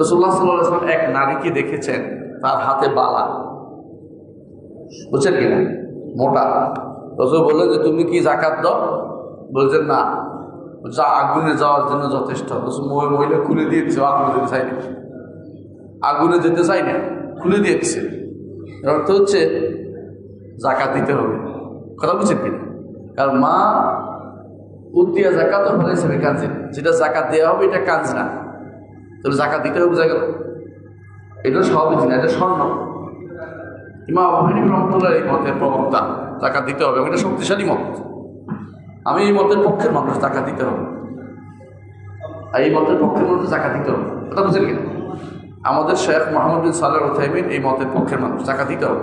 রসুল্লাহ সাল্লাম এক নারীকে দেখেছেন, তার হাতে বালা। বুঝছেন কিনা? মোটা। রসুল বললেন যে, তুমি কি জাকাত দাও? বলছেন না। যা আগুনে যাওয়ার জন্য যথেষ্ট। মহিলা খুলে দিয়েছে আগুনে যেতে চাই না আগুনে যেতে চাই না খুলে দিয়েছে। অর্থ হচ্ছে জাকাত দিতে হবে। কথা বুঝছেন কিনা? কারণ মা উদ্দিয়া জাকাত হিসেবে কাজে যেটা জাকাত দেওয়া হবে, এটা কাজ না। তাহলে জাকাত দিতে হবে বোঝা গেল এটা সবই না, এটা স্বর্ণ। ইমা আবহানী রহমতুল্লাহ এই মতের প্রবক্তা, জাকাত দিতে হবে এটা শক্তিশালী মত। আমি এই মতের পক্ষের মানুষ, জাকাত দিতে হবে। আর এই মতের পক্ষের মানুষ জাকাত দিতে হবে। কথা বুঝলেন কিনা? আমাদের শেখ মোহাম্মদ বিন সাল্লাহ রথাইমিন এই মতের পক্ষের মানুষ, জাকাত দিতে হবে।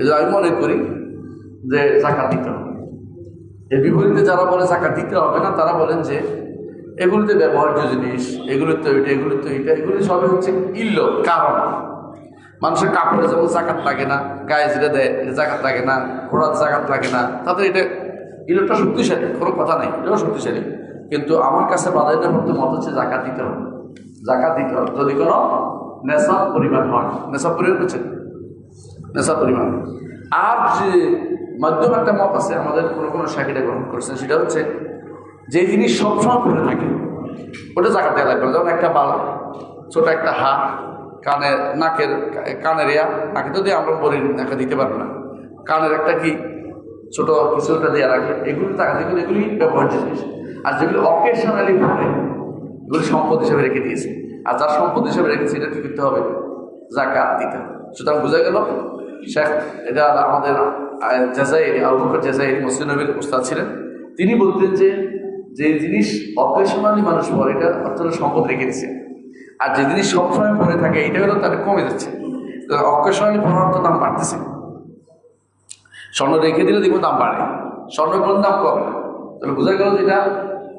এই আমি মনে করি যে জাকাত দিতে হবে। এর বিপরীতে যারা বলে জাকাত দিতে হবে না, তারা বলেন যে এগুলিতে ব্যবহার্য জিনিস এগুলিতে ওইটা এগুলিতে ওইটা এগুলি সবই হচ্ছে ইল্ল কারণ। মানুষের কাপড়ে যেমন জাকাত লাগে না, গায়ে জিরে দেয়, এটা জাকাত লাগে না, ঘোড়ার জাকাত লাগে না তাদের এটা ইলোটা শক্তিশালী, কোনো কথা নেই, এটাও শক্তিশালী। কিন্তু আমার কাছে প্রাধান্য করতে মত হচ্ছে জাকাত দিতে হবে। জাকাত দিতে হবে, যদি কোনো নেশাব পরিমাণ হয় নেশাব পরিমাণ বুঝছেন? নেশা পরিমাণ। আর যে মাধ্যম একটা মত আছে আমাদের, কোনো কোনো শাখিটা গ্রহণ করছেন, সেটা হচ্ছে যে জিনিস সবসময় পরে থাকে, ওটা জায়গা দেওয়া লাগবে। যেমন একটা বালা, ছোট একটা হাত কানের নাকের, কানের ইয়া, নাকে তো দিয়ে আমরা বলি, নাকে দিতে পারব না। কানের একটা কি, ছোট কিছু একটা দেওয়া রাখে এগুলি টাকা যেগুলো এগুলি ব্যবহার্য জিনিস। আর যেগুলি অকেশনালি পরে এগুলি সম্পদ হিসেবে রেখে দিয়েছে। আর যার সম্পদ হিসেবে রেখেছে, এটা করতে হবে? জাকাত দিতে হবে। সুতরাং বোঝা গেল, শেখ, এটা আমাদের আবু বকর জেজাইরি মুসলিম নবীর উস্তাদ ছিলেন। তিনি বলতেন যে যে জিনিস অকেশনালি মানুষ পরে এটা অর্থাৎ সম্পদ রেখে দিচ্ছে আর যে জিনিস সবসময় পরে থাকে এটা হলো তাদের কমে যাচ্ছে। অকেশনালি পড়ার তো দাম বাড়তেছে। স্বর্ণ রেখে দিলে দেখব দাম বাড়ে। স্বর্ণ কোনো দাম কমে। তাহলে বোঝা গেল যে এটা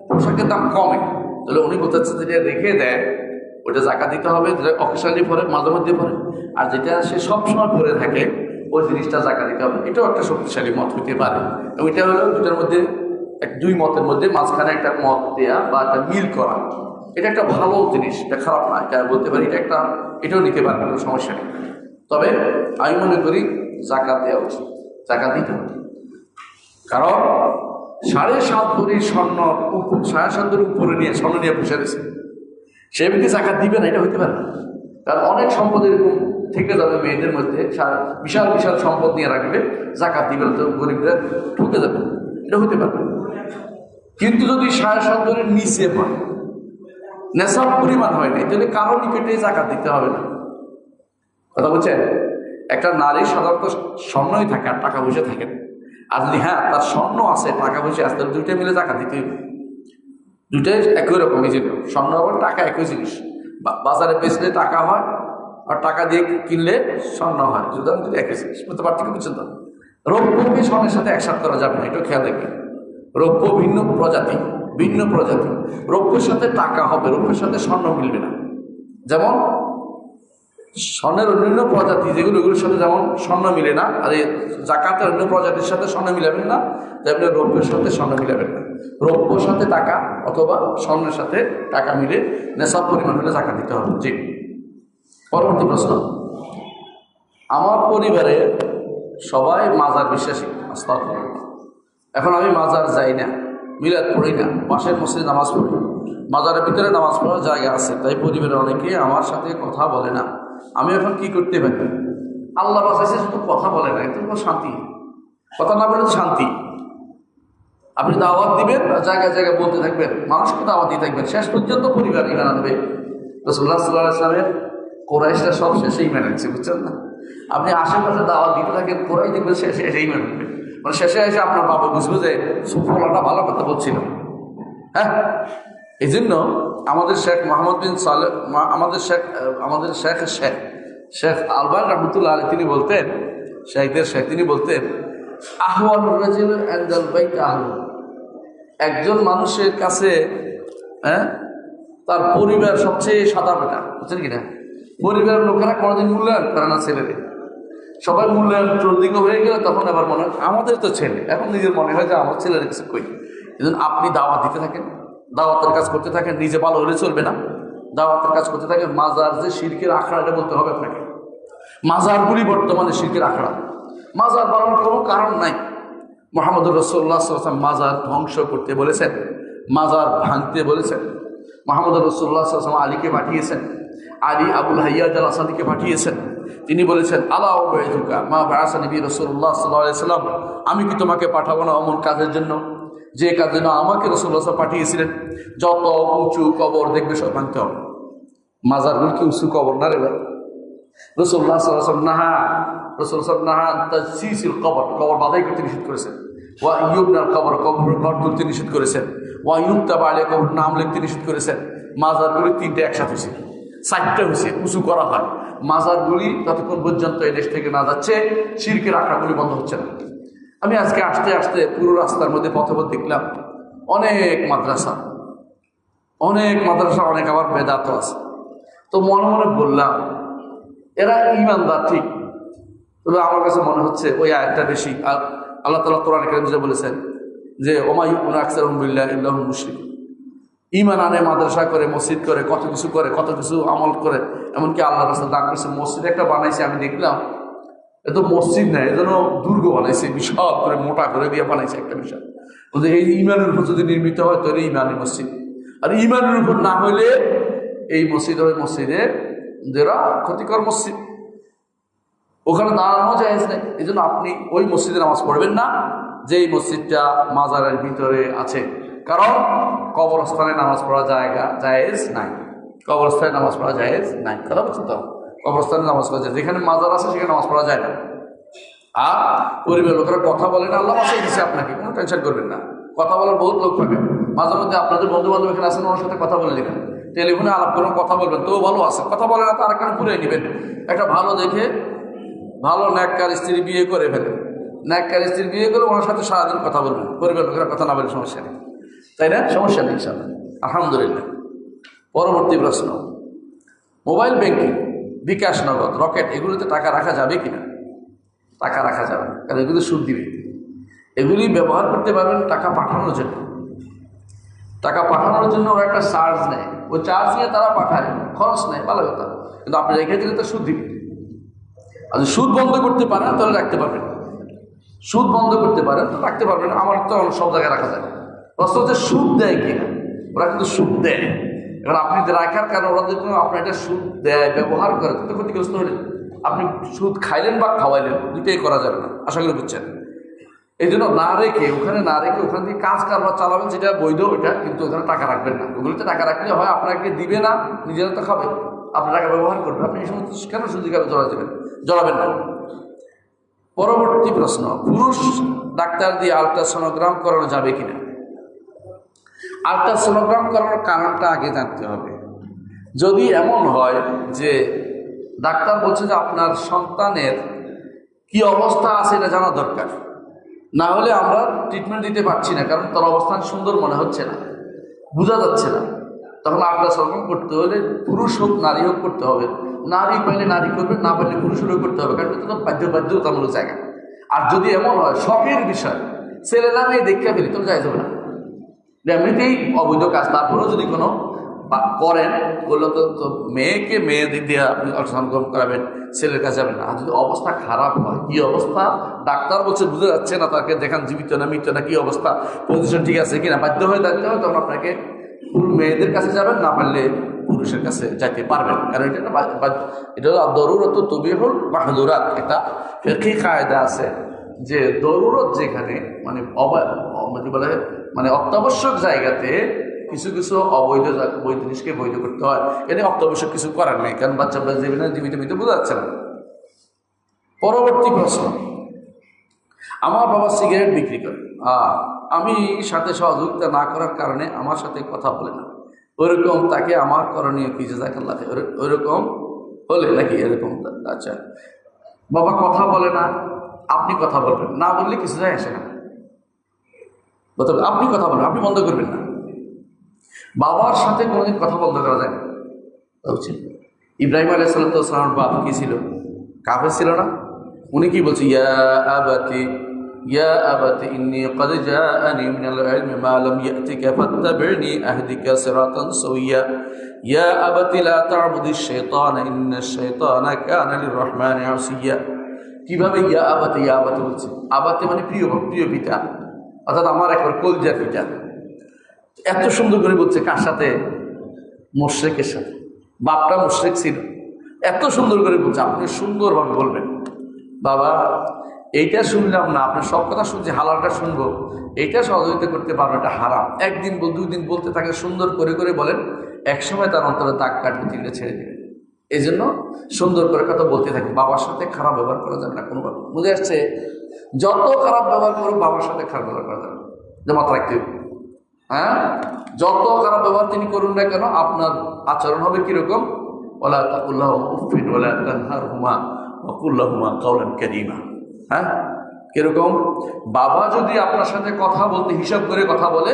পোশাকের দাম কমে। তাহলে উনি বোঝাচ্ছে যে এটা রেখে দেয়, ওটা জাকা দিতে হবে, যেটা অকেশনালি পরে মাঝে মধ্যে পরে আর যেটা সে সবসময় পরে থাকে, ওই জিনিসটা জাকা দিতে হবে। এটাও একটা শক্তিশালী মত হইতে পারে। এবং এটা হলো দুটার মধ্যে এক দুই মতের মধ্যে মাঝখানে একটা মত দেয়া বা একটা মিল করা। এটা একটা ভালো জিনিস, এটা খারাপ না, এটা বলতে পারি, এটা একটা এটাও নিতে পারবে কোনো সমস্যা নেই। তবে আমি মনে করি জাকাত দেওয়া উচিত, জাকাত দিতে হবে। কারণ সাড়ে সাত ভরি স্বর্ণ সাড়ে সাত ভরি উপরে নিয়ে স্বর্ণ নিয়ে বসে রয়েছে। সে ব্যক্তি জাকাত দিবে না, এটা হইতে পারে না। কারণ অনেক সম্পদ এরকম থেকে যাবে মেয়েদের মধ্যে বিশাল বিশাল সম্পদ নিয়ে রাখবে, জাকাত দিবে না, তো গরিবরা ঠকে যাবে। এটা হইতে পারবে। কিন্তু যদি সাড়ে সাত ভরির নিচে হয়, নেশার পরিমাণ হয় নাই তাহলে কারও নিকটে জাকাত দিতে হবে না। কথা বলছেন? একটা নারী সাধারণত স্বর্ণই থাকে আর টাকা পয়সা থাকে না। আর যদি হ্যাঁ তার স্বর্ণ আছে, টাকা পয়সা আছে, তাহলে দুইটা মিলে টাকা দিতে হবে। দুইটাই একই রকম, এই জন্য স্বর্ণ আবার টাকা একই জিনিস। বাজারে বেচলে টাকা হয়, আর টাকা দিয়ে কিনলে স্বর্ণ হয়। দুটো একই জিনিস। কি বুঝছেন তো? রৌপ্যকে স্বর্ণের সাথে একসাথ করা যাবে না, এটাও খেয়াল রাখবেন। রৌপ্য ভিন্ন প্রজাতি ভিন্ন প্রজাতি। রৌপ্যের সাথে টাকা হবে, রৌপ্যের সাথে স্বর্ণ মিলবে না। যেমন, স্বর্ণের অন্যান্য প্রজাতি যেগুলো, এগুলোর সাথে যেমন স্বর্ণ মিলে না, আর জাকাতের অন্য প্রজাতির সাথে স্বর্ণ মিলাবেন না, তেমনি রৌপ্যের সাথে স্বর্ণ মিলাবেন না। রৌপ্যর সাথে টাকা অথবা স্বর্ণের সাথে টাকা মিলে নেশাব পরিমাণ হলে জাকাত দিতে হবে। জি। পরবর্তী প্রশ্ন। আমার পরিবারে সবাই মাজার বিশ্বাসী, আস্তাগফিরুল্লাহ। এখন আমি মাজার যাই না, মিলাদ পড়ি না পাশের মসজিদে নামাজ পড়ি। মাজারের ভিতরে নামাজ পড়ার জায়গা আছে, তাই পরিবারের অনেকে আমার সাথে কথা বলে না। আমি এখন কি করতে পারি? আল্লাহ বাসাইছে শুধু কথা বলে না, এত বড় শান্তি কথা না বলে শান্তি। আপনি দাওয়াত দিবেন জায়গায় জায়গায় বলতে থাকবেন, মানুষকে দাওয়াত দিয়ে থাকবেন। শেষ পর্যন্ত পরিবার ইমান আনবে। রসুল্লাহ সাল্লাহ ইসলামের কোরাইশটা সব শেষেই মেনে বুঝছেন না? আপনি আশেপাশে দাওয়াত দিতে থাকেন কোরাই দেখবেন শেষে এসেই মেনে মানে শেষে এসে আপনার বাবা বুঝবে যে সুফলাটা ভালো কথা বলছিল হ্যাঁ? এই জন্য আমাদের শেখ মোহাম্মদ বিন সালে আমাদের শেখ আমাদের শেখ শেখ শেখ আলবান রহমতুল্লাহ আলী তিনি বলতেন, শেখদের শেখ তিনি বলতেন, আহওয়াল রাজিল আহল। একজন মানুষের কাছে হ্যাঁ তার পরিবার সবচেয়ে সাদা বেটা, বুঝছেন কি না? পরিবারের লোকেরা কোনোদিন মূল্যায়ন করে না ছেলেদের। সবাই মূল্যায়ন চোরদিকে হয়ে গেলে, তখন আবার মনে হয় আমাদের তো ছেলে। এখন নিজের মনে হয় যে আমার ছেলের কিছু কই এই আপনি দাওয়াত দিতে থাকেন, দাওয়াতের কাজ করতে থাকেন, নিজে ভালো হলে চলবে না। দাওয়াতের কাজ করতে থাকেন, মাজার যে শিরকের আখড়াটা বলতে হবে আপনাকে। মাজারগুলি বর্তমানে শিরকের আখড়া। মাজার বানানোর কোনো কারণ নাই। মোহাম্মদ রসোল্লা সাল্লাম মাজার ধ্বংস করতে বলেছেন, মাজার ভাঙতে বলেছেন। মোহাম্মদ রসোল্লা সাল্লাম আলীকে পাঠিয়েছেন। আলী আবুল হাইয়াজ আল আসাদিকে পাঠিয়েছেন। তিনি বলেছেন বেজুকা মা নবী রসুল্লাহ সাল্লাহ সাল্লাম। আমি কি তোমাকে পাঠাবো না অমন কাজের জন্য? যে কাজের জন্য আমাকে রসুল্লাহ পাঠিয়েছিলেন, যত উঁচু কবর দেখবে সব ভাঙতে হবে। মাজারগুলো কি উঁচু কবর? না রে ভাই। রসুল্লাহ সাল্লাম নাহা রসুল নাহা তাসিসিল কবর। কবর বাধাই করতে নিষেধ করেছেন। ওয়া ইউবনার কবর কবর ঘর তুলতে নিষেধ করেছেন। ওয়া ইউবতা বাড়ে কবর নাম লিখতে নিষেধ করেছেন। মাজারগুলি তিনটে একসাথে হয়েছে চারটা হয়েছে উঁচু করা হয়। মাজারগুলি যতক্ষণ পর্যন্ত এই দেশ থেকে না যাচ্ছে, শিরকের আঁকড়াগুলি বন্ধ হচ্ছে না। আমি আজকে আসতে আসতে পুরো রাস্তার মধ্যে পথপথ দেখলাম, অনেক মাদ্রাসা। অনেক মাদ্রাসা, অনেক আবার বেদাত আছে। তো মনে মনে বললাম, এরা ইমানদার ঠিক, তবে আমার কাছে মনে হচ্ছে ওই আয়টা বেশি। আর আল্লাহ তালা কেন বলেছেন যে ওমাইকুন আকসার রহমুল্লাহ ইল্লাহ ইমান আনে, মাদ্রাসা করে, মসজিদ করে, কত কিছু করে, কত কিছু আমল করে, এমনকি আল্লাহ রাস্তা দাগ করছে। মসজিদ একটা বানাইছে, আমি দেখলাম, এ তো মসজিদ না, এ দুর্গ বানাইছে, বিশাল করে, মোটা করে দিয়ে বানাইছে একটা বিশাল। বলছে, এই ইমানের উপর যদি নির্মিত হয়, তাহলে ইমানের মসজিদ। আর ইমানের উপর না হলে এই মসজিদ হবে মসজিদে যেটা ক্ষতিকর মসজিদ। ওখানে দাঁড়ানো যায় এই জন্য আপনি ওই মসজিদে নামাজ পড়বেন না যে এই মসজিদটা মাজারের ভিতরে আছে। কারণ কবরস্থানে নামাজ পড়া জায়গা, জায়েজ নাই। কবরস্থানে নামাজ পড়া জায়েজ নাই। কথা বলছেন তো? কবরস্থানে নামাজ পড়া যায় যেখানে মাজার আছে, সেখানে নামাজ পড়া যায় না। আর পরিবার লোকেরা কথা বলে না, আল্লাহ মাসাই দিচ্ছে আপনাকে। কোনো টেনশন করবেন না। কথা বলার বহুত লোক থাকে। মাঝে মধ্যে আপনাদের বন্ধু বান্ধব এখানে আসেন ওনার সাথে কথা বলে নেবেন। টেলিফোনে আলাপ করে কথা বলবেন। তো ভালো আছে। কথা বলে না তো আর কেন পুরে নেবেন? একটা ভালো দেখে ভালো ন্যাককার স্ত্রী বিয়ে করে ফেলেন ন্যাককার স্ত্রী বিয়ে করে ওনার সাথে সারাদিন কথা বলবেন। পরিবার লোকেরা কথা না বলে সমস্যা নেই। তাই না? সমস্যা নেই আলহামদুলিল্লাহ। পরবর্তী প্রশ্ন। মোবাইল ব্যাংকিং, বিকাশ নগদ, রকেট, এগুলোতে টাকা রাখা যাবে কিনা? টাকা রাখা যাবে না, কারণ এগুলো সুদ দিবে। এগুলি ব্যবহার করতে পারবেন টাকা পাঠানোর জন্য। টাকা পাঠানোর জন্য ওরা একটা চার্জ নেয়। ওই চার্জ নিয়ে তারা পাঠায়, খরচ নেয়, ভালো কথা। কিন্তু আপনি রেখে দিলে তো সুদ দিবে। আর সুদ বন্ধ করতে পারেন, তাহলে রাখতে পারবেন। সুদ বন্ধ করতে পারেন, তো রাখতে পারবেন। আমার তো সব জায়গায় রাখা যায়। হচ্ছে সুদ দেয় কিনা, ওরা কিন্তু সুদ দেয়। এবার আপনি রাখার কারণে ওরা যদি আপনার এটা সুদ দেয়, ব্যবহার করে তো ক্ষতিগ্রস্ত হলেন আপনি সুদ খাইলেন বা খাওয়াইলেন, দুইটাই করা যাবে না। আশা করি বুঝছেন? এই জন্য না রেখে, ওখানে না রেখে ওখান থেকে কাজ কারবার চালাবেন, যেটা বৈধ, ওইটা কিন্তু ওখানে টাকা রাখবেন না। ওগুলোতে টাকা রাখলে হয়, আপনাকে দিবে না, নিজেরা তো খাবে। আপনার টাকা ব্যবহার করবে আপনি এই সমস্ত কেন সুযোগ জড়া দেবেন? জড়াবেন না। পরবর্তী প্রশ্ন, পুরুষ ডাক্তার দিয়ে আলট্রাসোনোগ্রাম করানো যাবে কিনা? আলট্রাসোনোগ্রাম করানোর কারণটা আগে জানতে হবে। যদি এমন হয় যে ডাক্তার বলছে যে আপনার সন্তানের কি অবস্থা আছে এটা জানা দরকার, না হলে আমরা ট্রিটমেন্ট দিতে পারছি না, কারণ তার অবস্থান সুন্দর মনে হচ্ছে না, বোঝা যাচ্ছে না। তখন আলট্রাসাউন্ড করতে হলে পুরুষ হোক, নারী হোক করতে হবে। নারী পাইলে নারী করবে, না পাইলে পুরুষ হলেও করতে হবে, কারণ এটা তো বাধ্য বাধ্যতামূলক জায়গা। আর যদি এমন হয়, শখের বিষয় ছেলে মেয়ে দেখে ফেলি, তো যাই যাবে না। এমনিতেই অবৈধ কাজ, তারপরেও যদি কোনো করেন, করলে তো তো মেয়েকে মেয়ে দিয়ে আপনি আলট্রাসাউন্ড করাবেন, ছেলের কাছে যাবেন আর যদি অবস্থা খারাপ হয়, কি অবস্থা? ডাক্তার বলছে, বুঝে যাচ্ছে না তাকে, দেখান জীবিত না মৃত না, কি অবস্থা? পজিশন ঠিক আছে কিনা? বাধ্য হয়ে থাকতে হয়, তখন আপনাকে ফুল মেয়েদের কাছে যাবেন, না পারলে পুরুষের কাছে যাইতে পারবেন কারণ এটা এটা দরুরত তবে হল মাহদুরাত। এটা ফেকি কায়দা আছে যে, দরুরত যেখানে মানে অবা মানে বলে? মানে অত্যাবশ্যক জায়গাতে কিছু কিছু অবৈধ বৈধ জিনিসকে বৈধ করতে হয়। এনে অত্যাবশ্যক কিছু করার নেই, কারণ বাচ্চা বাচ্চা জীবনে জীবিত মৃত বোঝা যাচ্ছে না। পরবর্তী প্রশ্ন। আমার বাবা সিগারেট বিক্রি করে। আমি সাথে সহযোগিতা না করার কারণে আমার সাথে কথা বলে না। ওইরকম তাকে আমার করণীয় কি? জাজাকাল্লাহ ওইরকম হলে নাকি? এরকম আচ্ছা। বাবা কথা বলে না, আপনি কথা বলবেন। না বললে কিছু যায় আসে না। কথা আপনি কথা বলেন আপনি বন্ধ করবেন না। বাবার সাথে কোনোদিন কথা বন্ধ করা যায় না। বুঝছেন? ইব্রাহিম আলাইসাল্লাতামের বাপ কী ছিল? কাফে ছিল না। উনি কি বলছে? ইয়া আবাতি ইয়া আবাতি ইন্নি কদ জাআনি মিনাল ইলমি মা লাম ইয়াতিকা ফাত্তাবি'নি আহদিকা সিরাতান সাওয়্যা ইয়া আবাতি লা তা'বুদিশ শাইতান ইন্নাশ শাইতানা কানা লির-রহমানি আসিয়া। কীভাবে ইয়া আবাতি ইয়া আবাতি বলছে? আবাতি মানে প্রিয় প্রিয় পিতা। অর্থাৎ আমার একবার কলজার পিতা এত সুন্দর করে বলছে, কার সাথে? মোশরেকের সাথে। বাপটা মোশরেক ছিল। এত সুন্দর করে বলছে, আপনি সুন্দরভাবে বলবেন। বাবা, এইটা শুনলাম না, আপনার সব কথা শুনছি, হালালটা শুনব। এইটা সহযোগিতা করতে পারব, এটা হারাম। একদিন দুই দিন বলতে থাকে সুন্দর করে করে বলেন, একসময় তার অন্তরে দাগ কাটবে, তিনটে ছেড়ে দেবে এই জন্য সুন্দর করে কথা বলতে থাকে। বাবার সাথে খারাপ ব্যবহার করা যাবে না কোনোভাবে বুঝে আসছে? যত খারাপ ব্যবহার করো বাবার সাথে খারাপ ব্যবহার করা যাবে যে মাথা রাখতে হ্যাঁ? যত খারাপ ব্যবহার তিনি করুন না কেন, আপনার আচরণ হবে কীরকম? ওলা তাকুল্লাহ উফিন ওলা তানহার হুমা ওকুল্লাহ হুমা কারিমা। হ্যাঁ? কীরকম? বাবা যদি আপনার সাথে কথা বলতে, হিসাব করে কথা বলে,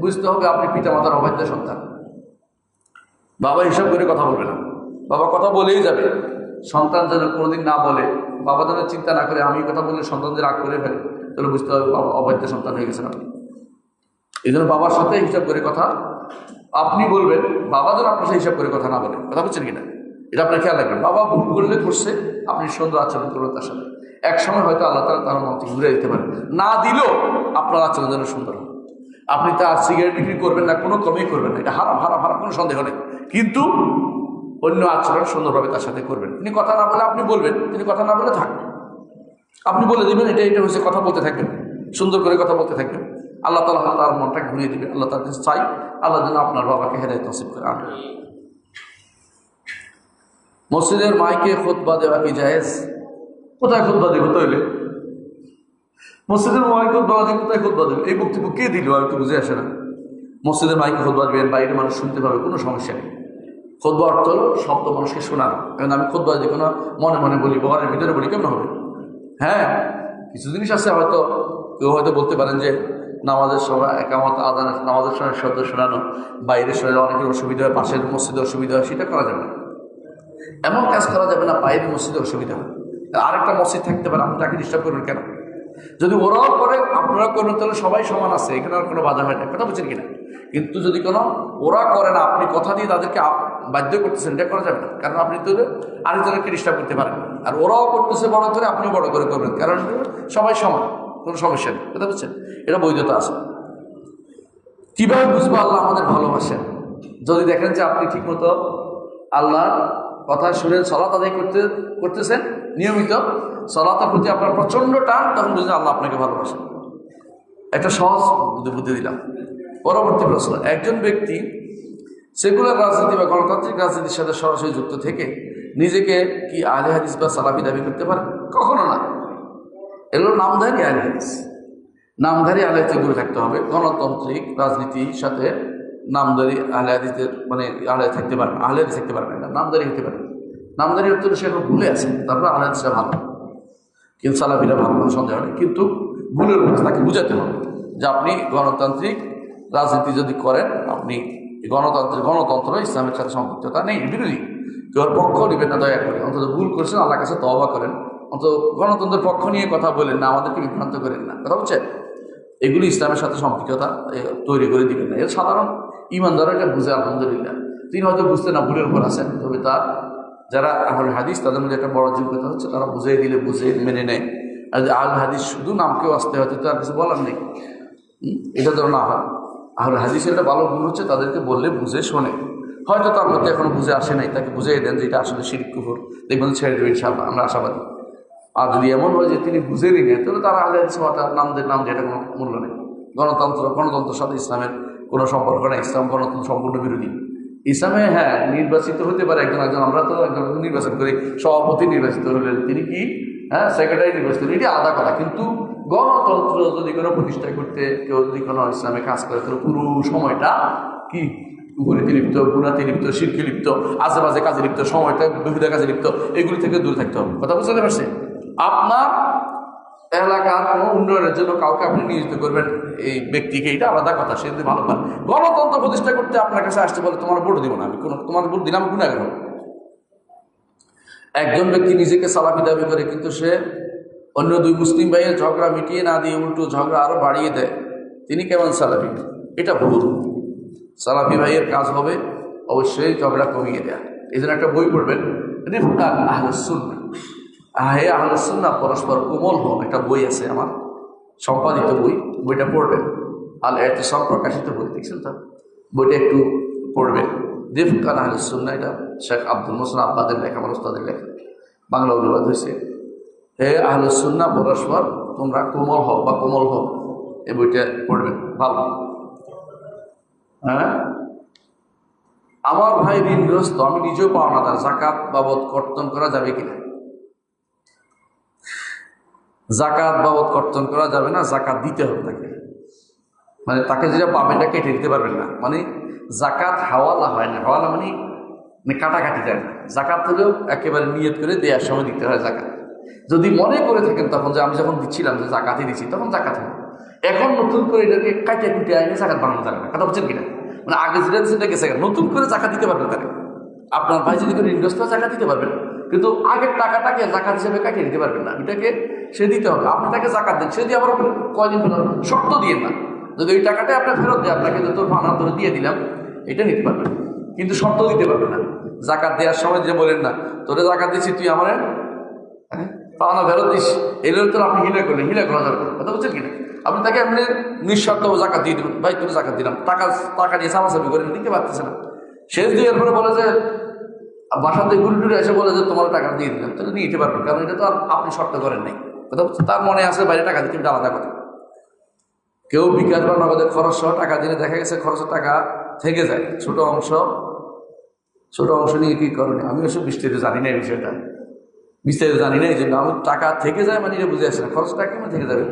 বুঝতে হবে আপনি পিতামাতার অবাধ্য সন্তান। বাবা হিসাব করে কথা বলবে না। বাবা কথা বলেই যাবে। সন্তান যেন কোনোদিন না বলে, বাবা যেন চিন্তা না করে, আমি কথা বললে সন্তানদের রাগ করে ফেলে, তাহলে বুঝতে হবে বাবা সন্তান হয়ে গেছেন আপনি। এই জন্য বাবার সাথে হিসাব করে কথা আপনি বলবেন, বাবা যেন আপনার সাথে হিসাব করে কথা না বলে। কথা বলছেন কিনা? এটা আপনার খেয়াল রাখবেন। বাবা ভুল করলে করছে, আপনি সুন্দর আচরণ করবেন তার সাথে। এক সময় হয়তো আল্লাহ তালা তার থেকে ঘুরে দিতে পারেন। না দিলেও আপনার আচরণ যেন সুন্দর হবে আপনি তার সিগারেট বিক্রি করবেন না, কোনো কমই করবেন না। এটা হারাম হারাম হারাম, কোনো সন্দেহ নেই। কিন্তু অন্য আচরণ সুন্দরভাবে তার সাথে করবেন। তিনি কথা না বলে আপনি বলবেন, তিনি কথা না বলে থাকবেন। আপনি বলে দেবেন, এটা এটা হচ্ছে কথা বলতে থাকবেন। সুন্দর করে কথা বলতে থাকবেন। আল্লাহ তালা তার মনটা ঘুরিয়ে দিবে আল্লাহ তার কাছে চাই, আল্লাহ যেন আপনার বাবাকে হেদায়ত নসিব করে। আনেন মসজিদের মাইকে খোদবা দেওয়া কি জায়েজ? কোথায় খোদবা দেবো তাইলে? মসজিদের মাইকে খোদবা দিয়ে কোথায় খোদবা দেবে? এই বক্তব্য কে দিল আমি তো বুঝে আসে না। মসজিদের মাইকে খোদবা দেবেন বাইরে মানুষ শুনতে পাবে, কোনো সমস্যা নেই। খোদবা অর্থ হলো শব্দ মানুষকে শোনানো। কারণ আমি খোদবা যে কোনো মনে মনে বলি ঘরের ভিতরে বলি, কেমন হবে? হ্যাঁ কিছু জিনিস আছে, হয়তো কেউ হয়তো বলতে পারেন যে নামাজের সময় একামত আদানের নামাজের সময় শব্দ শোনানো, বাইরে শোনালে অনেকের অসুবিধা হয়, পাশের মসজিদে অসুবিধা হয়, সেটা করা যাবে না। এমন কাজ করা যাবে না বাইরের মসজিদে অসুবিধা হয়। আরেকটা মসজিদ থাকতে পারে, আপনি তাকে ডিস্টার্ব করবেন কেন? যদি ওরাও করে আপনারা করবেন, তাহলে সবাই সমান আছে, এখানে আর কোনো বাধা হয় না। কথা বলছেন কিনা? কিন্তু যদি কোনো ওরা করে না, আপনি কথা দিয়ে তাদেরকে বাধ্য করতেছেন, এটা করা যাবে না। কারণ আপনি তো আরেকজনকে ডিস্টার্ব করতে পারেন। আর ওরাও করতেছে বড় করে আপনি বড় করে করবেন। কারণ সবাই সমান, কোনো সমস্যা নেই। কথা বলছেন এটা বৈধতা আছে। কীভাবে বুঝব আল্লাহ আমাদের ভালোবাসেন? যদি দেখেন যে আপনি ঠিকমতো আল্লাহর কথা শুনে সলাত আদায় করতে, করতেছেন, নিয়মিত সলাতের প্রতি আপনার প্রচণ্ড টান, তখন বুঝলেন আল্লাহ আপনাকে ভালোবাসেন। একটা সহজ বুদ্ধি দিলাম। পরবর্তী প্রশ্ন, একজন ব্যক্তি সেকুলার রাজনীতি বা গণতান্ত্রিক রাজনীতির সাথে সরাসরি যুক্ত থেকে নিজেকে কি আলে হাদিস বা সালাফি দাবি করতে পারে? কখনো না। এগুলো নামধারী আলে হাদিস। নামধারী আলে হাদিসে দূরে থাকতে হবে। গণতান্ত্রিক রাজনীতির সাথে নামধারী আলে হাদিসের মানে আলে থাকতে পারবে আলে হাদিস থাকতে পারবে না। নামধারী হতে পারে। নামধারী হতে সে এখন ভুলে আছে। তারপর আলে হাদিসটা ভালো। কিন্তু সালাফিরা ভালো, কোনো সন্দেহ নেই। কিন্তু ভুলের উপর তাকে বুঝাতে হবে যে আপনি গণতান্ত্রিক রাজনীতি যদি করেন, আপনি গণতন্ত্রের গণতন্ত্র, ইসলামের সাথে সম্পৃক্ততা নেই, বিরোধী। কেউ পক্ষ নেবেন না, দয়া করে। অন্তত ভুল করছেন আল্লাহ কাছে তবা করেন। অন্তত গণতন্ত্রের পক্ষ নিয়ে কথা বলেন না, আমাদেরকে বিভ্রান্ত করেন না। কথা বলছেন? এগুলি ইসলামের সাথে সম্পৃক্ততা তৈরি করে দিবেন না। এর সাধারণ ইমানদার এটা বুঝে, আলহামদুলিল্লাহ। তিনি হয়তো বুঝতে না, ভুলের উপর আছেন, তবে তার যারা আহল হাদিস, তাদের মধ্যে একটা বড় যোগ্যতা হচ্ছে, তারা বুঝিয়ে দিলে বুঝে মেনে নেয়। আর আহল হাদিস শুধু নামকেও আসতে হয়তো তার কিছু বলার নেই। এটা যেন না হয়। আহল হাদিসের ভালো গুণ হচ্ছে, তাদেরকে বললে বুঝে শোনে। হয়তো তার মধ্যে এখনও বুঝে আসে নাই, তাকে বুঝিয়ে দেন যে এটা আসলে শিরিক কুফর। দেখবেন ছেড়ে দেবেন আমরা আশাবাদী। আর যদি এমন হয় যে তিনি বুঝে নিলেন তাহলে তারা আহলে হাদিস হওয়াটা নামদের নাম যেটা কোনো মূল্য নেই। গণতন্ত্র, গণতন্ত্রের সাথে ইসলামের কোনো সম্পর্ক নেই, ইসলাম গণতন্ত্র সম্পূর্ণ বিরোধী। ইসলামে হ্যাঁ নির্বাচিত হতে পারে একজন একজন, আমরা তো একজন নির্বাচন করি, সভাপতি নির্বাচিত হলেন, তিনি কি? হ্যাঁ সেক্রেটারি নির্বাচিত হলেন, এটি আলাদা কথা। কিন্তু যদি কোনো প্রতিষ্ঠা করতে, কেউ যদি কোনো ইসলামে কাজ করে তাহলে পুরো সময়টা কি? উপনীতি লিপ্ত, গুণাতি লিপ্ত, শিরকি লিপ্ত আশেপাশে কাজে লিপ্ত, সময়টা বিভিন্ন কাজে লিপ্ত, এগুলি থেকে দূরে থাকতে হবে। কথা বুঝতে পারছে আপনার এলাকার কোনো উন্নয়নের জন্য কাউকে আপনি নিয়োজিত করবেন, এই ব্যক্তিকে এটা আলাদা কথা, সে যদি ভালো পান গণতন্ত্র প্রতিষ্ঠা করতে আপনার কাছে আসতে বলে তোমার ভোট দিব না, আমি কোনো তোমার ভোট দিলাম গুণাগার একজন ব্যক্তি নিজেকে সালাফি দাবি করে, কিন্তু সে অন্য দুই মুসলিম ভাইয়ের ঝগড়া মিটিয়ে না দিয়ে উল্টো ঝগড়া আরও বাড়িয়ে দেয়। তিনি কেমন সালাফি? এটা ভুল। সালাফি ভাইয়ের কাজ হবে অবশ্যই ঝগড়া কমিয়ে দেয়া। এই জন্য একটা বই পড়বেন, রিফকান আহলুসুন্না হে আহলুসুন্না পরস্পর কোমল হোক একটা বই আছে আমার, সম্পাদিত বই, বইটা পড়বেন। আল এতে সব প্রকাশিত বই, দেখছেন তো? বইটা একটু পড়বেন। রিফকান আহলুসুন্না এটা শেখ আব্দুল মোসন আব্বাদের লেখা, আমার ওস্তাদের লেখা। বাংলা অনুবাদ হয়েছে। হে আহলুসুন্না পরস্পর তোমরা কোমল হও বা কোমল হও। এই বইটা পড়বেন ভালো। হ্যাঁ? আমার ভাই ঋণগ্রস্ত, আমি নিজেও পাওনা তার জাকাত বাবদ কর্তন করা যাবে কিনা। জাকাত বাবদ কর্তন করা যাবে না জাকাত দিতে হবে তাকে। মানে তাকে যেটা পাবেন এটা কেটে দিতে পারবেন না। মানে জাকাত হাওয়ালা হয় না। হাওয়ালা মানে মানে কাটাকাটি যায় না। জাকাত হলেও একেবারে নিয়ত করে দেওয়ার সময় দিতে হয় জাকাত যদি মনে করে থাকেন তখন যে আমি যখন দিচ্ছিলাম যে জাকাতই দিচ্ছি তখন জাকাত হবে এখন নতুন করে এটাকে কাটিয়ে কুটিয়ে আইনে জাকাত বানানো যাবে না। কথা বলছেন কিনা? মানে আগে যেটা সেটা গেছে নতুন করে জাকাত দিতে পারবেন তাকে আপনার ভাই যদি করে ইনভেস্ট জাকাত দিতে পারবেন, কিন্তু আগের টাকাটাকে জাকাত হিসেবে কাটিয়ে দিতে পারবেন না। এটাকে সে দিতে হবে। আপনি তাকে জাকাত দেন, সে দিয়ে আবার কয়দিন ফেরত শর্ত দিয়ে না। যদি ওই টাকাটাই আপনার ফেরত দেয় আপনাকে যত ফানা ধরে দিয়ে দিলাম, এটা নিতে পারবেন কিন্তু শর্ত দিতে পারবেন না। জাকাত দেওয়ার সময় যে বলেন না, তোরে জাকাত দিচ্ছি তুই আমার হ্যাঁ? পাওনা ফেরত দিস। এগুলো তো আপনি হিলে করলেন হিলে করা যাবে কথা বলছেন কিনা আপনি তাকে এমনি নিঃস্বার্থ জাকাত দিয়ে দেবেন। ভাই তুমি জাকাত দিলাম। টাকা টাকা দিয়ে সামাসাবি করে দিতে পারতেছে না। শেষ দিয়ে এরপরে বলে যে, বাসাতে ঘুরে টুরে এসে বলে যে তোমার টাকা দিয়ে দিলাম। তাহলে নিয়ে পারবেন, কারণ এটা তো আর আপনি শর্ত করেন নাই। কথা বলছেন? তার মনে আছে, বাইরে টাকা দিতে আলাদা কথা। কেউ বিকাশ বা নগদের খরচ সহ টাকা দিলে দেখা গেছে খরচের টাকা থেকে যায়। ছোট অংশ ছোট অংশ নিয়ে কি করেন আমি ওসব বিস্তারিত জানি না এই বিষয়টা। বিস্তারিত জানি না এই জন্য আমি টাকা থেকে যায় মানে বুঝে আসছে না। খরচটা কেমন থেকে যাবে?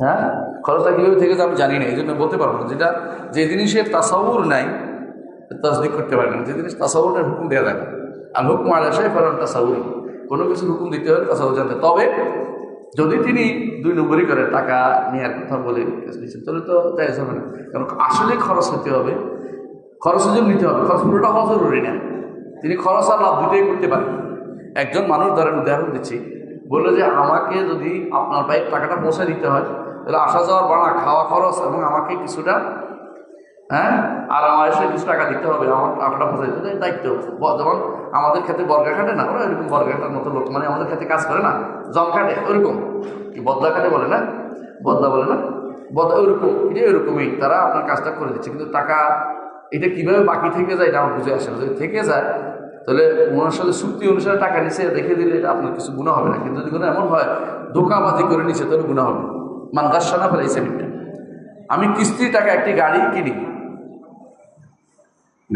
হ্যাঁ? খরচটা কীভাবে থেকে যাবে আমি জানি না, এই জন্য বলতে পারব না। যেটা, যে জিনিসের তাসাউর নাই, তাসদিক করতে পারে না। যে জিনিস তাসাউরের হুকুম দেওয়া যায় আর হুকুম আলাসায় ফেরান তাসাউরি কোনো কিছু হুকুম দিতে হলে তাসাউর জানতে তবে, যদি তিনি দুই নম্বরই করে টাকা নেওয়ার কথা বলে দিচ্ছেন, তাহলে তো তাই হবে না। কারণ আসলে খরচ হতে হবে। জন্য নিতে হবে। খরচ পুরোটা হওয়া জরুরি না। তিনি খরচ আর লাভ দুটোই করতে পারেন। একজন মানুষ ধরেন উদাহরণ দিচ্ছি বলল যে আমাকে যদি আপনার বাইক টাকাটা পৌঁছে দিতে হয় তাহলে আসা যাওয়ার ভাড়া খাওয়া খরচ এবং আমাকে কিছুটা হ্যাঁ আর আমার এসে কিছু টাকা দিতে হবে আমার টাকাটা পৌঁছে দিতে হবে, দায়িত্ব। যেমন আমাদের ক্ষেত্রে বর্গা খাটে না ওরা এরকম বর্গা খাটার মতো লোক মানে আমাদের ক্ষেত্রে কাজ করে না জম কাটে ওরকম। কি বদলা কাটে বলে না? বদলা বলে না? বদলা ওরকম এটা ওরকমই তারা আপনার কাজটা করে দিচ্ছে কিন্তু টাকা এটা কীভাবে বাকি থেকে যায় এটা আমার বুঝে আসে না। যদি থেকে যায়, তাহলে ওনার সাথে চুক্তি অনুসারে টাকা নিছে, দেখে দিলে এটা আপনার কিছু গুণা হবে না। কিন্তু যদি কোনো এমন হয়, ধোকাবাজি করে নিছে, তাহলে গুণা হবে। মান গাছানা ফেলাইছে মিটটা আমি কিস্তির টাকা একটি গাড়ি কিনি।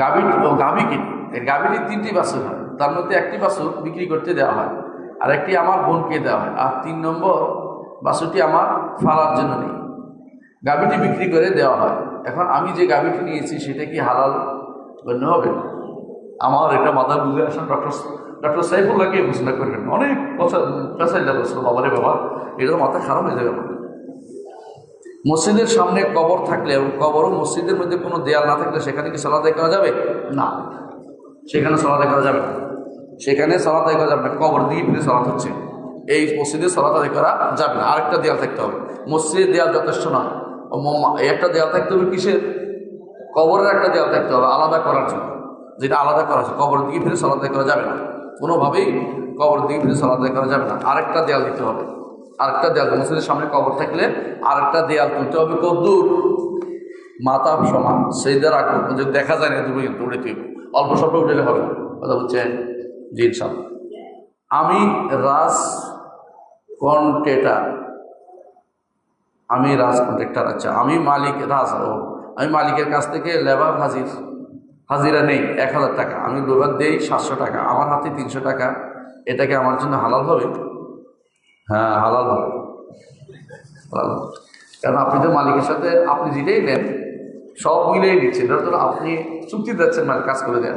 গাভী, ও গাভী কিনি। এই গাভীটির তিনটি বাছুর হয়। তার মধ্যে একটি বাছুর বিক্রি করতে দেওয়া হয় আর একটি আমার বোনকে দেওয়া হয়। আর তিন নম্বর বাছুরটি আমার ফালার জন্য নেই। গাভীটি বিক্রি করে দেওয়া হয়। এখন আমি যে গাভীটি নিয়েছি, সেটা কি হালাল গণ্য হবে? আমার এটা মাথা বুঝে আসেন ডক্টর ডক্টর সাইফুল্লাহকে ঘোষণা করবেন অনেক পেশাই যাবে বাবারে বাবা এটা মাথা খারাপ হয়ে যাবে মসজিদের সামনে কবর থাকলে এবং কবর মসজিদের মধ্যে কোনো দেয়াল না থাকলে সেখানে কি সালাদ করা যাবে? না। সেখানে সালাদ করা যাবে না। সেখানে সালাদ করা যাবে না। কবর দিয়ে ফিরে সালাদ হচ্ছে। এই মসজিদে সালাদ করা যাবে না। আরেকটা দেয়াল থাকতে হবে। মসজিদের দেয়াল যথেষ্ট না ও মোম- এই একটা দেয়াল থাকতে হবে কিসের? কবরের একটা দেয়াল থাকতে হবে, আলাদা করার জন্য। যেটা আলাদা করা আছে কবর দিকে ফিরে সালাদ আদায় করা যাবে না। কোনোভাবেই কবর দিকে ফিরে সালাদ আদায় করা যাবে না। আরেকটা দেয়াল দিতে হবে। আরেকটা দেয়াল, মসজিদের সামনে কবর থাকলে আরেকটা দেয়াল তুলতে হবে কত দূর? মাথা সমান। সেই দ্বারা যদি দেখা যায় না তুমি কিন্তু উড়ে অল্প স্বল্প উঠলে হবে কথা বলছেন জি ইনশাল আমি রাজ কন্টেটার আমি রাজ কন্ট্রাক্টর আচ্ছা আমি মালিক, রাজ, ও, আমি মালিকের কাছ থেকে লেবার হাজির। হাজিরা নেই, এক হাজার টাকা। আমি লেবার দেই সাতশো টাকা, আমার হাতে তিনশো টাকা। এটাকে আমার জন্য হালাল হবে? হ্যাঁ হালাল হবে। হালাল কারণ আপনি তো মালিকের সাথে, আপনি যেটাই নেন, সব মিলেই নিচ্ছেন। এটা তো আপনি চুক্তি দিচ্ছেন মানে কাজ করে দেন।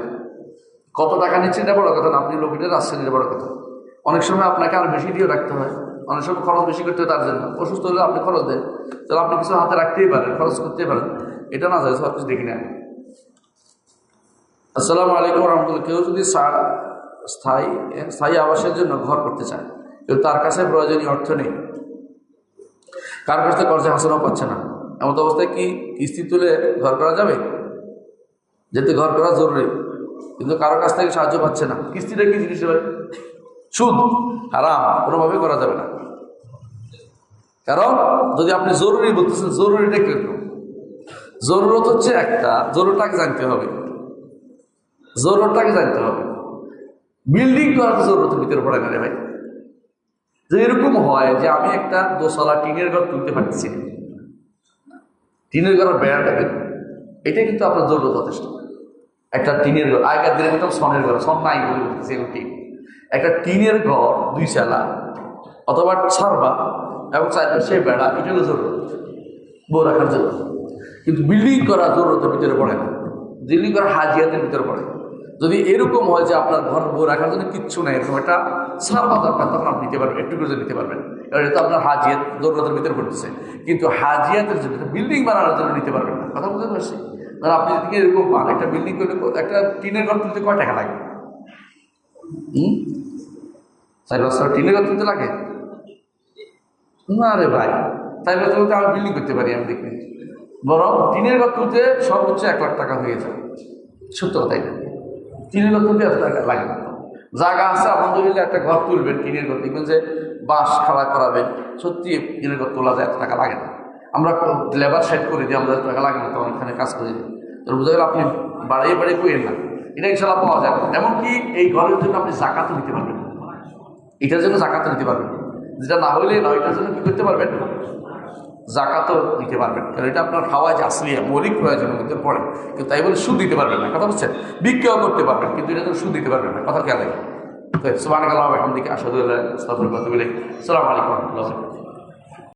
কত টাকা নিচ্ছেন এটা বড় কথা না, আপনি লোকেদের আসছেন এটা বড় কথা। অনেক সময় আপনাকে আর বেশি দিয়ে রাখতে হয়। অনেক সময় খরচ বেশি করতে হয় তার জন্য। অসুস্থ হলে আপনি খরচ দেন। তাহলে আপনি কিছু হাতে রাখতেই পারেন, খরচ করতেই পারেন। এটা না যায় সব কিছু দেখি নেন। আসসালামু আলাইকুম রহমতুল্লাহ কেউ যদি স্থায়ী স্থায়ী আবাসের জন্য ঘর করতে চায়, কিন্তু তার কাছে প্রয়োজনীয় অর্থ নেই, কার কাছ থেকে কর্জে হাসানও পাচ্ছে না। এমন অবস্থায় কি কিস্তি তুলে ঘর করা যাবে? যেতে ঘর করা জরুরি, কিন্তু কারও কাছ থেকে সাহায্য পাচ্ছে না। কিস্তিটা কি জিনিস সুদ, হারাম কোনোভাবে করা যাবে না। কারণ যদি আপনি জরুরি বলতেছেন, জরুরিটা কীরকম? জরুরত হচ্ছে একটা, জরুরটাকে জানতে হবে। জরুরটাকে জানতে হবে। বিল্ডিং করার জরুরতের ভিতরে পড়ে গেলে ভাই। যে এরকম হয় যে আমি একটা দোতলা টিনের ঘর তুলতে পারছি টিনের ঘরের বেড়াটা দেব এটা কিন্তু আপনার জরুরত যথেষ্ট। একটা টিনের ঘর, আগের দিনে কিন্তু সনের ঘর, সন নাই বলে একটা টিনের ঘর, দুই চালা, অথবা ছাড়বা এবং সে বেড়া এটা জরুরত। বউ রাখার জন্য। কিন্তু বিল্ডিং করা জরুরতের ভিতরে পড়ে না। বিল্ডিং করা হাজিয়াতের ভিতরে পড়ে। যদি এরকম হয় যে আপনার ঘর বউ রাখার জন্য কিচ্ছু নেই, এরকম একটা ছাড়বা দরকার তখন আপনি নিতে পারবেন, একটু করে নিতে পারবেন। কারণ এটা আপনার হাজিয়াত জরুরতের ভিতরে পড়তেছে। কিন্তু হাজিয়াতের জন্য বিল্ডিং বানানোর জন্য নিতে পারবেন না। কথা বুঝতে পারছি? মানে আপনি যদি এরকম পান, একটা বিল্ডিং করলে একটা টিনের ঘর তুলতে কয় টাকা লাগে? হুম? চার বছর টিনের ঘর তুলতে লাগে? না রে ভাই? তাই বলতে বলতে আমি বিল্ডিং করতে পারি, আমি দেখি বরং টিনের ঘর তুলতে সর্বোচ্চ এক লাখ টাকা হয়ে যায় সত্য কথাই টিনের ঘর তুলতে এত টাকা লাগে না। জায়গা আছে, আলহামদুলিল্লাহ একটা ঘর তুলবেন টিনের ঘর দেখবেন যে বাঁশ খাড়া করাবেন, সত্যি টিনের ঘর তোলা যায়, এত টাকা লাগে না। আমরা লেবার সেট করে দিই, আমাদের টাকা লাগে না, তখন এখানে কাজ করে দিই। তো বোঝা গেল আপনি বাড়িয়ে বাড়িয়ে করেন না। এটা ইনশাল্লাহ পাওয়া যায় এমনকি এই ঘরের জন্য আপনি জাকাতও নিতে পারবেন এটার জন্য জাকাতও নিতে পারবেন যেটা না হলে না এটার জন্য কী করতে পারবেন? জাকাতও দিতে পারবেন। কারণ এটা আপনার খাওয়া যে আসলে মৌলিক প্রয়োজনের মধ্যে পড়ে। কিন্তু তাই বলে সুদ দিতে পারবেন না, কথা বুঝছেন? বিক্রয় করতে পারবেন, কিন্তু এটা তো সুদ দিতে পারবেন না, কথা খেয়াল রাখবেন। তো সুবাহ আলহামদিকে আসাদুল্লাহ সালাম আলাইকুম রহমতুল্লাহ